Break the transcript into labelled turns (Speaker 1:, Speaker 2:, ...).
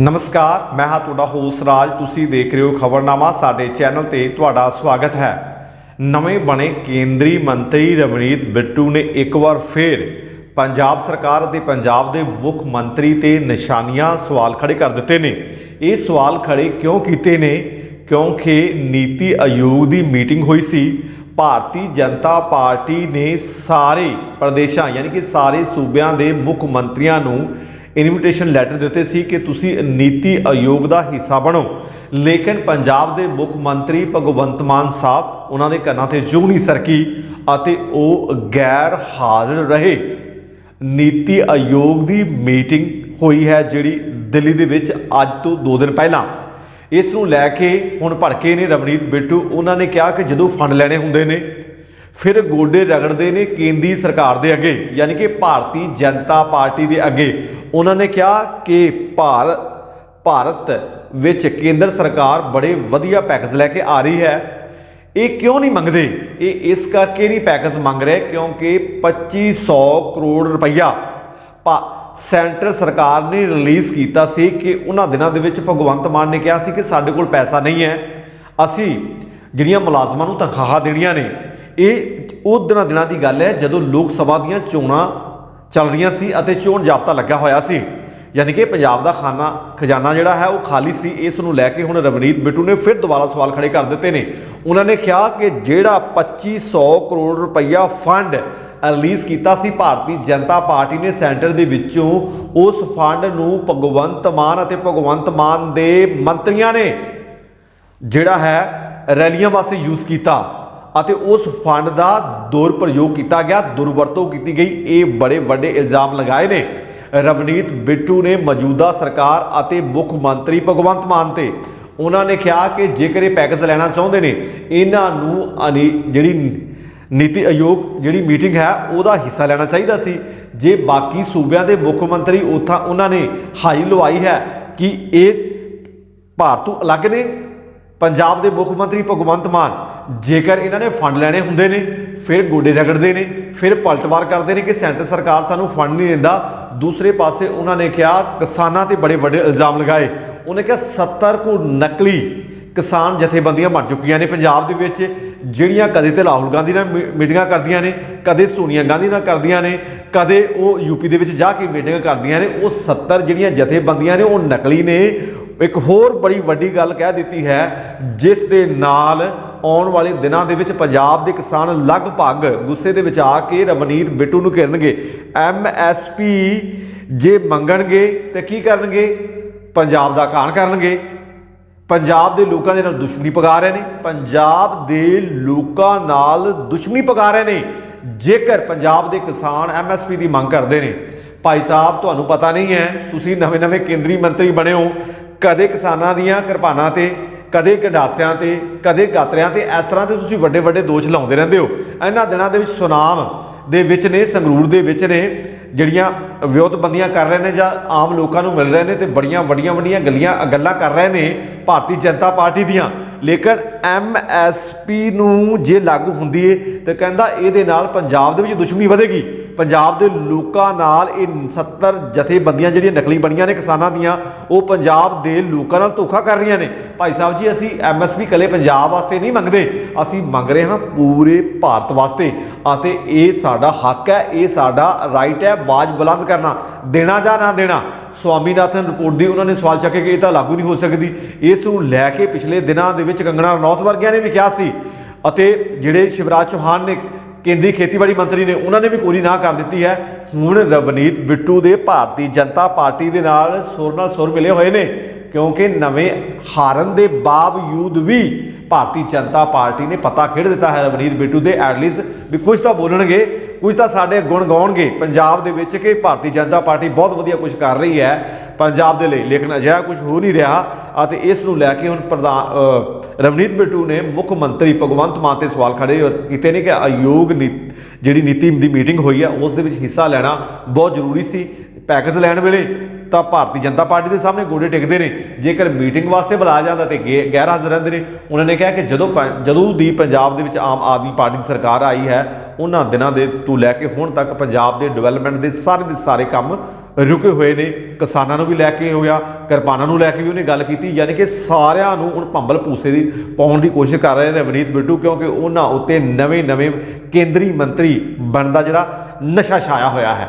Speaker 1: ਨਮਸਕਾਰ, ਮੈਂ ਹਾਂ ਤੁਹਾਡਾ ਹੋਸਟ ਰਾਜ। ਤੁਸੀਂ ਦੇਖ ਰਹੇ ਹੋ ਖਬਰਨਾਮਾ। ਸਾਡੇ ਚੈਨਲ ਤੇ ਤੁਹਾਡਾ ਸਵਾਗਤ ਹੈ। ਨਵੇਂ ਬਣੇ ਕੇਂਦਰੀ ਮੰਤਰੀ ਰਵਨੀਤ ਬਿੱਟੂ ਨੇ ਇੱਕ ਵਾਰ ਫੇਰ ਪੰਜਾਬ ਸਰਕਾਰ ਅਤੇ ਪੰਜਾਬ ਦੇ ਮੁੱਖ ਮੰਤਰੀ ਤੇ ਨਿਸ਼ਾਨੀਆਂ ਸਵਾਲ ਖੜੇ ਕਰ ਦਿੱਤੇ ਨੇ। ਇਹ ਸਵਾਲ ਖੜੇ ਕਿਉਂ ਕੀਤੇ ਨੇ? ਕਿਉਂਕਿ ਨੀਤੀ ਆਯੋਗ ਦੀ ਮੀਟਿੰਗ ਹੋਈ ਸੀ। ਭਾਰਤੀ ਜਨਤਾ ਪਾਰਟੀ ਨੇ ਸਾਰੇ ਪ੍ਰਦੇਸ਼ਾਂ, ਯਾਨੀ ਕਿ ਸਾਰੇ ਸੂਬਿਆਂ ਦੇ ਮੁੱਖ ਮੰਤਰੀਆਂ ਨੂੰ ਇਨਵੀਟੇਸ਼ਨ ਲੈਟਰ ਦਿੱਤੇ ਸੀ ਕਿ ਤੁਸੀਂ ਨੀਤੀ ਆਯੋਗ ਦਾ ਹਿੱਸਾ ਬਣੋ। ਲੇਕਿਨ ਪੰਜਾਬ ਦੇ ਮੁੱਖ ਮੰਤਰੀ ਭਗਵੰਤ ਮਾਨ ਸਾਹਿਬ, ਉਹਨਾਂ ਦੇ ਕੰਨਾਂ ਤੇ ਜੂ ਨਹੀਂ ਸਰਕੀ ਅਤੇ ਉਹ ਗੈਰ ਹਾਜ਼ਰ ਰਹੇ। ਨੀਤੀ ਆਯੋਗ ਦੀ ਮੀਟਿੰਗ ਹੋਈ ਹੈ ਜਿਹੜੀ ਦਿੱਲੀ ਦੇ ਵਿੱਚ ਅੱਜ ਤੋਂ 2 ਦਿਨ ਪਹਿਲਾਂ। ਇਸ ਨੂੰ ਲੈ ਕੇ ਹੁਣ ਭੜਕੇ ਨੇ ਰਵਨੀਤ ਬਿੱਟੂ, ਉਹਨਾਂ ਨੇ ਕਿਹਾ ਕਿ ਜਦੋਂ ਫੰਡ ਲੈਣੇ ਹੁੰਦੇ ਨੇ ਫਿਰ ਗੋਡੇ ਰਗੜਦੇ ਨੇ ਕੇਂਦਰੀ ਸਰਕਾਰ ਦੇ ਅੱਗੇ, ਯਾਨੀ ਕਿ ਭਾਰਤੀ ਜਨਤਾ ਪਾਰਟੀ ਦੇ ਅੱਗੇ। ਉਹਨਾਂ ਨੇ ਕਿਹਾ ਕਿ ਭਾਰਤ ਭਾਰਤ ਵਿੱਚ ਕੇਂਦਰ ਸਰਕਾਰ ਬੜੇ ਵਧੀਆ ਪੈਕੇਜ ਲੈ ਕੇ ਆ ਰਹੀ ਹੈ। ਇਹ ਕਿਉਂ ਨਹੀਂ ਮੰਗਦੇ? ਇਹ ਇਸ ਕਰਕੇ ਨਹੀਂ ਪੈਕੇਜ ਮੰਗ ਰਹੇ ਕਿਉਂਕਿ 2500 ਕਰੋੜ ਰੁਪਈਆ ਭਾ- ਸੈਂਟਰ ਸਰਕਾਰ ਨੇ ਰਿਲੀਜ਼ ਕੀਤਾ ਸੀ ਕਿ ਉਹਨਾਂ ਦਿਨਾਂ ਦੇ ਵਿੱਚ ਭਗਵੰਤ ਮਾਨ ਨੇ ਕਿਹਾ ਸੀ ਕਿ ਸਾਡੇ ਕੋਲ ਪੈਸਾ ਨਹੀਂ ਹੈ। ਅਸੀਂ ਜਿਹੜੀਆਂ ਮੁਲਾਜ਼ਮਾਂ ਨੂੰ ਤਨਖਾਹਾਂ ਦੇਣੀਆਂ ਨੇ ਇਹ ਉਹ ਦਿਨਾਂ ਦਿਨਾਂ ਦੀ ਗੱਲ ਹੈ ਜਦੋਂ ਲੋਕ ਸਭਾ ਦੀਆਂ ਚੋਣਾਂ ਚੱਲ ਰਹੀਆਂ ਸੀ ਅਤੇ ਚੋਣ ਜਾਬਤਾ ਲੱਗਾ ਹੋਇਆ ਸੀ। ਯਾਨੀ ਕਿ ਪੰਜਾਬ ਦਾ ਖਾਨਾ ਖਜ਼ਾਨਾ ਜਿਹੜਾ ਹੈ ਉਹ ਖਾਲੀ ਸੀ। ਇਸ ਨੂੰ ਲੈ ਕੇ ਹੁਣ ਰਵਨੀਤ ਬਿੱਟੂ ਨੇ ਫਿਰ ਦੁਬਾਰਾ ਸਵਾਲ ਖੜੇ ਕਰ ਦਿੱਤੇ ਨੇ। ਉਹਨਾਂ ਨੇ ਕਿਹਾ ਕਿ ਜਿਹੜਾ 2500 ਕਰੋੜ ਰੁਪਈਆ ਫੰਡ ਰਿਲੀਜ਼ ਕੀਤਾ ਸੀ, ਭਾਰਤੀ ਜਨਤਾ ਪਾਰਟੀ ਨੇ ਸੈਂਟਰ ਦੇ ਵਿੱਚੋਂ, ਉਸ ਫੰਡ ਨੂੰ ਭਗਵੰਤ ਮਾਨ ਅਤੇ ਭਗਵੰਤ ਮਾਨ ਦੇ ਮੰਤਰੀਆਂ ਨੇ ਜਿਹੜਾ ਹੈ ਰੈਲੀਆਂ ਵਾਸਤੇ ਯੂਜ਼ ਕੀਤਾ। ਅਤੇ ਉਸ ਫੰਡ ਦਾ ਦੁਰਪ੍ਰਯੋਗ ਕੀਤਾ ਗਿਆ, ਦੁਰਵਰਤੋਂ ਕੀਤੀ ਗਈ। ਇਹ ਬੜੇ ਵੱਡੇ ਇਲਜ਼ਾਮ ਲਗਾਏ ਨੇ। ਰਵਨੀਤ ਬਿੱਟੂ ਨੇ ਮੌਜੂਦਾ ਸਰਕਾਰ ਅਤੇ ਮੁੱਖ ਮੰਤਰੀ ਭਗਵੰਤ ਮਾਨ ਤੇ। ਉਹਨਾਂ ਨੇ ਕਿਹਾ ਕਿ ਜੇਕਰ ਇਹ ਪੈਕੇਜ ਲੈਣਾ ਚਾਹੁੰਦੇ ਨੇ, ਇਹਨਾਂ ਨੂੰ ਅਨੀ- ਜਿਹੜੀ ਨੀਤੀ ਆਯੋਗ ਜਿਹੜੀ ਮੀਟਿੰਗ ਹੈ, ਉਹਦਾ ਹਿੱਸਾ ਲੈਣਾ ਚਾਹੀਦਾ ਸੀ। ਜੇ ਬਾਕੀ ਸੂਬਿਆਂ ਦੇ ਮੁੱਖ ਮੰਤਰੀ ਉਥਾਂ ਉਹਨਾਂ ਨੇ ਹਾਈ ਲਵਾਈ ਹੈ ਕਿ ਇਹ ਭਾਰਤ ਤੋਂ ਅਲੱਗ ਨੇ ਪੰਜਾਬ ਦੇ ਮੁੱਖ ਮੰਤਰੀ ਭਗਵੰਤ ਮਾਨ, ਜੇਕਰ ਇਹਨਾਂ ਨੇ ਫੰਡ ਲੈਣੇ ਹੁੰਦੇ ਨੇ, ਫਿਰ ਗੋਡੇ ਰਗੜਦੇ ਨੇ, ਫਿਰ ਪਲਟਵਾਰ ਕਰਦੇ ਨੇ ਕਿ ਸੈਂਟਰ ਸਰਕਾਰ ਸਾਨੂੰ ਫੰਡ ਨਹੀਂ ਦਿੰਦਾ। ਦੂਸਰੇ ਪਾਸੇ ਉਹਨਾਂ ਨੇ ਕਿਹਾ, ਕਿਸਾਨਾਂ ਤੇ ਬੜੇ ਵੱਡੇ ਇਲਜ਼ਾਮ ਲਗਾਏ। ਉਹਨੇ ਕਿਹਾ 70 ਕੋ ਨਕਲੀ ਕਿਸਾਨ ਜਥੇਬੰਦੀਆਂ ਬਣ ਚੁੱਕੀਆਂ ਨੇ। ਪੰਜਾਬ ਦੇ ਵਿੱਚ ਜਿਹੜੀਆਂ ਕਦੇ ਤੇ ਰਾਹੁਲ ਗਾਂਧੀ ਨਾਲ ਮੀ- ਮੀਟਿੰਗਾਂ ਕਰਦੀਆਂ ਨੇ, ਕਦੇ ਸੋਨੀਆ ਗਾਂਧੀ ਨਾਲ ਕਰਦੀਆਂ ਨੇ, ਕਦੇ ਉਹ ਯੂਪੀ ਦੇ ਵਿੱਚ ਜਾ ਕੇ ਮੀਟਿੰਗਾਂ ਕਰਦੀਆਂ ਨੇ, ਉਹ 70 ਜਿਹੜੀਆਂ ਜਥੇਬੰਦੀਆਂ ਨੇ, ਉਹ ਨਕਲੀ ਨੇ। ਇੱਕ ਹੋਰ ਬੜੀ ਵੱਡੀ ਗੱਲ ਕਹਿ ਦਿੱਤੀ ਹੈ, ਜਿਸ ਦੇ ਨਾਲ ਆਉਣ ਵਾਲੇ ਦਿਨਾਂ ਦੇ ਵਿੱਚ ਪੰਜਾਬ ਦੇ ਕਿਸਾਨ ਲਗਭਗ ਗੁੱਸੇ ਦੇ ਵਿੱਚ ਆ ਕੇ ਰਵਨੀਤ ਬਿੱਟੂ ਨੂੰ ਘੇਰਨਗੇ। ਐਮਐਸਪੀ ਜੇ ਮੰਗਣਗੇ ਤੇ ਕੀ ਕਰਨਗੇ? ਪੰਜਾਬ ਦਾ ਕਾਣ ਕਰਨਗੇ। ਪੰਜਾਬ ਦੇ ਲੋਕਾਂ ਦੇ ਨਾਲ ਦੁਸ਼ਮਣੀ ਪਗਾ ਰਹੇ ਨੇ, ਪੰਜਾਬ ਦੇ ਲੋਕਾਂ ਨਾਲ ਦੁਸ਼ਮਣੀ ਪਗਾ ਰਹੇ ਨੇ। ਜੇਕਰ ਪੰਜਾਬ ਦੇ ਕਿਸਾਨ ਐਮਐਸਪੀ ਦੀ ਮੰਗ ਕਰਦੇ ਨੇ, ਭਾਈ ਸਾਹਿਬ, ਤੁਹਾਨੂੰ ਪਤਾ ਨਹੀਂ ਹੈ, ਤੁਸੀਂ ਨਵੇਂ-ਨਵੇਂ ਕੇਂਦਰੀ ਮੰਤਰੀ ਬਣੇ ਹੋ, ਕਦੇ ਕਿਸਾਨਾਂ ਦੀਆਂ ਕਿਰਪਾਨਾਂ ਤੇ, ਕਦੇ ਗੰਡਾਸਿਆਂ ਤੇ, ਕਦੇ ਗਾਤਰਿਆਂ ਤੇ, ਇਸ ਤਰ੍ਹਾਂ ਦੇ ਤੁਸੀਂ ਵੱਡੇ-ਵੱਡੇ ਦੋਸ਼ ਲਾਉਂਦੇ ਰਹਿੰਦੇ ਹੋ। ਇਹਨਾਂ ਦਿਨਾਂ ਦੇ ਵਿੱਚ ਸੁਨਾਮ ਦੇ ਵਿੱਚ ਨੇ, ਸੰਗਰੂਰ ਦੇ ਵਿੱਚ ਨੇ ਜਿਹੜੀਆਂ ਵਿਉਤਬੰਦੀਆਂ ਕਰ ਰਹੇ ਨੇ ਜਾਂ ਆਮ ਲੋਕਾਂ ਨੂੰ ਮਿਲ ਰਹੇ ਨੇ ਤੇ ਬੜੀਆਂ ਵੱਡੀਆਂ ਵੱਡੀਆਂ ਗੱਲੀਆਂ, ਗੱਲਾਂ ਕਰ ਰਹੇ ਨੇ ਭਾਰਤੀ ਜਨਤਾ ਪਾਰਟੀ ਦੀਆਂ। ਲੇਕਿਨ ਐਮਐਸਪੀ ਨੂੰ ਜੇ ਲਾਗੂ ਹੁੰਦੀ ਏ ਤੇ ਕਹਿੰਦਾ ਇਹਦੇ ਨਾਲ ਪੰਜਾਬ ਦੇ ਵਿੱਚ ਦੁਸ਼ਮਣੀ ਵਧੇਗੀ। ਪੰਜਾਬ ਦੇ ਲੋਕਾਂ ਨਾਲ ਇਹ 70 ਜਥੇਬੰਦੀਆਂ ਜਿਹੜੀਆਂ ਨਕਲੀ ਬਣੀਆਂ ਨੇ ਕਿਸਾਨਾਂ ਦੀਆਂ, ਉਹ ਪੰਜਾਬ ਦੇ ਲੋਕਾਂ ਨਾਲ ਧੋਖਾ ਕਰ ਰਹੀਆਂ ਨੇ। ਭਾਈ ਸਾਹਿਬ ਜੀ, ਅਸੀਂ ਐਮਐਸਪੀ ਕੱਲੇ ਪੰਜਾਬ ਵਾਸਤੇ ਨਹੀਂ ਮੰਗਦੇ। ਅਸੀਂ ਮੰਗ ਰਹੇ ਹਾਂ ਪੂਰੇ ਭਾਰਤ ਵਾਸਤੇ। ਅਤੇ ਇਹ ਸਾਡਾ ਹੱਕ ਹੈ, ਇਹ ਸਾਡਾ ਰਾਈਟ ਹੈ। ਆਵਾਜ਼ ਬੁਲੰਦ ਕਰਨਾ, ਦੇਣਾ ਜਾਂ ਨਾ ਦੇਣਾ, ਸਵਾਮੀਨਾਥਨ ਰਿਪੋਰਟ ਦੀ ਉਹਨਾਂ ਨੇ ਸਵਾਲ ਚੱਕੇ ਕਿ ਇਹ ਤਾਂ ਲਾਗੂ ਨਹੀਂ ਹੋ ਸਕਦੀ। ਇਸ ਨੂੰ ਲੈ ਕੇ ਪਿਛਲੇ ਦਿਨਾਂ ਦੇ ਵਿੱਚ ਕੰਗਣਾ ਰਣੌਤ ਵਰਗਿਆਂ ਨੇ ਵੀ ਕਿਹਾ ਸੀ ਅਤੇ ਜਿਹੜੇ ਸ਼ਿਵਰਾਜ ਚੌਹਾਨ ਨੇ, ਕੇਂਦਰੀ ਖੇਤੀਬਾੜੀ ਮੰਤਰੀ ਨੇ, ਉਹਨਾਂ ਨੇ ਵੀ ਕੋਰੀ ਨਾ ਕਰ ਦਿੱਤੀ ਹੈ। ਹੁਣ ਰਵਨੀਤ ਬਿੱਟੂ ਦੇ ਭਾਰਤੀ ਜਨਤਾ ਪਾਰਟੀ ਦੇ ਨਾਲ ਸੁਰ ਨਾਲ ਸੁਰ ਮਿਲੇ ਹੋਏ ਨੇ, ਕਿਉਂਕਿ ਨਵੇਂ ਹਾਰਨ ਦੇ ਬਾਵਜੂਦ ਵੀ ਭਾਰਤੀ ਜਨਤਾ ਪਾਰਟੀ ਨੇ ਪਤਾ ਖੇਡ ਦਿੱਤਾ ਹੈ ਰਵਨੀਤ ਬਿੱਟੂ ਦੇ ਐਟਲੀਸਟ ਵੀ ਕੁਝ ਤਾਂ ਬੋਲਣਗੇ। ਕੁਝ ਤਾਂ ਸਾਡੇ ਗੁਣ ਗਾਉਣਗੇ ਪੰਜਾਬ ਦੇ ਵਿੱਚ ਕਿ ਭਾਰਤੀ ਜਨਤਾ ਪਾਰਟੀ ਬਹੁਤ ਵਧੀਆ ਕੁਝ ਕਰ ਰਹੀ ਹੈ। ਪੰਜਾਬ ਦੇ ਲਈ ਲੇਕਿਨ ਅਜਿਹਾ ਕੁਝ ਹੋ ਨਹੀਂ ਰਿਹਾ ਅਤੇ ਇਸ ਨੂੰ ਲੈ ਕੇ ਹੁਣ ਪ੍ਰਧਾਨ ਰਵਨੀਤ ਬਿੱਟੂ ਨੇ ਮੁੱਖ ਮੰਤਰੀ ਭਗਵੰਤ ਮਾਨ ਤੇ ਸਵਾਲ ਖੜੇ ਕੀਤੇ ਨੇ ਕਿ ਆਯੋਗ ਨੀ- ਜਿਹੜੀ ਨੀਤੀ ਦੀ ਮੀਟਿੰਗ ਹੋਈ ਹੈ, ਉਸ ਦੇ ਵਿੱਚ ਹਿੱਸਾ ਲੈਣਾ ਬਹੁਤ ਜ਼ਰੂਰੀ ਸੀ। ਪੈਕੇਜ ਲੈਣ ਵੇਲੇ ਤਾਂ ਭਾਰਤੀ ਜਨਤਾ ਪਾਰਟੀ ਦੇ ਸਾਹਮਣੇ ਗੋਡੇ ਟੇਕਦੇ ਨੇ। ਜੇਕਰ ਮੀਟਿੰਗ ਵਾਸਤੇ ਬੁਲਾਇਆ ਜਾਂਦਾ ਤੇ ਗੇ- ਗੈਰ ਹਾਜ਼ਰ ਰਹਿੰਦੇ ਨੇ, ਉਹਨਾਂ ਨੇ ਕਿਹਾ ਕਿ ਜਦੋਂ ਪੰ- ਜਦੋਂ ਦੀ ਪੰਜਾਬ ਦੇ ਵਿੱਚ ਆਮ ਆਦਮੀ ਪਾਰਟੀ ਦੀ ਸਰਕਾਰ ਆਈ ਹੈ, ਉਹਨਾਂ ਦਿਨਾਂ ਦੇ ਤੋਂ ਲੈ ਕੇ ਹੁਣ ਤੱਕ ਪੰਜਾਬ ਦੇ ਡਿਵੈਲਪਮੈਂਟ ਦੇ ਸਾਰੇ ਦੇ ਸਾਰੇ ਕੰਮ ਰੁਕੇ ਹੋਏ ਨੇ। ਕਿਸਾਨਾਂ ਨੂੰ ਵੀ ਲੈ ਕੇ ਹੋ ਗਿਆ, ਕਿਰਪਾਨਾਂ ਨੂੰ ਲੈ ਕੇ ਵੀ ਉਹਨੇ ਗੱਲ ਕੀਤੀ, ਯਾਨੀ ਕਿ ਸਾਰਿਆਂ ਨੂੰ ਹੁਣ ਭੰਬਲ ਭੂਸੇ ਦੀ ਪਾਉਣ ਦੀ ਕੋਸ਼ਿਸ਼ ਕਰ ਰਹੇ ਨੇ ਅਵਨੀਤ ਬਿੱਟੂ, ਕਿਉਂਕਿ ਉਹਨਾਂ ਉੱਤੇ ਨਵੇਂ-ਨਵੇਂ ਕੇਂਦਰੀ ਮੰਤਰੀ ਬਣਦਾ ਜਿਹੜਾ ਨਸ਼ਾ ਛਾਇਆ ਹੋਇਆ ਹੈ।